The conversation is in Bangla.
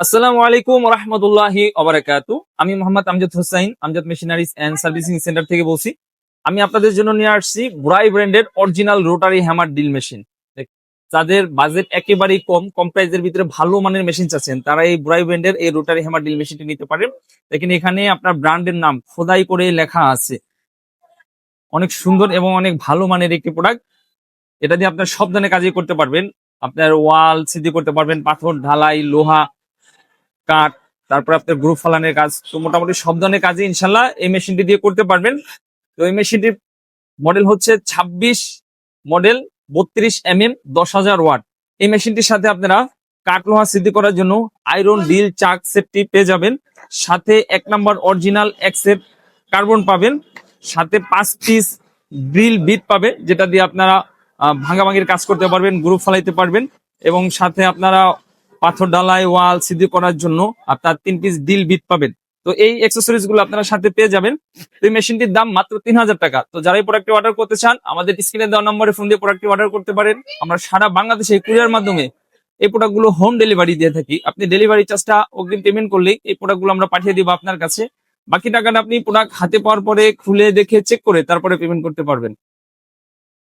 আসসালামু আলাইকুম রহমতুল্লাহি ওবারাকাতু। আমি Mohammad Amjad Hossain Amjad machineries and servicing center থেকে বলছি। আমি আপনাদের জন্য নিয়ে আসছি ব্রাই ব্র্যান্ডের original rotary hammer drill machine. যাদের বাজেট একেবারেই কম কম প্রাইসের ভিতরে ভালো মানের মেশিন চাচ্ছেন তারা এই ব্রাই ব্র্যান্ডের এই রোটারি হ্যামার ড্রিল মেশিনটি নিতে পারেন। দেখেন, এখানে আপনার ব্র্যান্ডের নাম খোদাই করে লেখা আছে। অনেক সুন্দর এবং অনেক ভালো মানের একটি প্রোডাক্ট। এটা দিয়ে আপনার সব ধরনের কাজই করতে পারবেন। আপনার ওয়াল সিদ্ধি করতে পারবেন, পাথর, ঢালাই, লোহা কাঠ, তারপর আপনার গ্রুপ ফালানের কাজ। তো মোটামুটি সব ধরনের কাজই ইনশাল্লাহ এই মেশিনটি দিয়ে করতে পারবেন। তো এই মেশিনটির মডেল হচ্ছে ছাব্বিশ মডেল বত্রিশ এম এম দশ হাজার ওয়াট। এই মেশিনটির সাথে আপনারা কাঠ লোহা সিদ্ধি করার জন্য আয়রন ডিল চাক সেটটি পেয়ে যাবেন। সাথে এক নাম্বার অরিজিনাল এক কার্বন পাবেন। সাথে পাঁচ পিস ড্রিল বিট পাবে, যেটা দিয়ে আপনারা ভাঙাভাঙির কাজ করতে পারবেন গ্রুপ ফালাইতে পারবেন। এবং সাথে আপনারা পাথর ডালাই ওয়াল সিদ্ধি করার জন্য আপনার তিন পিস ডিল বিট পাবেন। তো এই এক্সেসরিজগুলো আপনারা সাথে পেয়ে যাবেন। এই মেশিনটির দাম মাত্র তিন হাজার টাকা। তো যারা এই প্রোডাক্টটি অর্ডার করতে চান, আমাদের স্ক্রিনে দেওয়া নম্বরে ফোন দিয়ে প্রোডাক্টটি অর্ডার করতে পারেন। আমরা সারা বাংলাদেশে কুরিয়ার মাধ্যমে এই প্রোডাক্টগুলো হোম ডেলিভারি দিয়ে থাকি। আপনি ডেলিভারি চার্জটা অগ্রিম পেমেন্ট করলেই এই প্রোডাক্টগুলো আমরা পাঠিয়ে দিব আপনার কাছে। বাকি টাকাটা আপনি প্রোডাক্ট হাতে পাওয়ার পরে খুলে দেখে চেক করে তারপরে পেমেন্ট করতে পারবেন।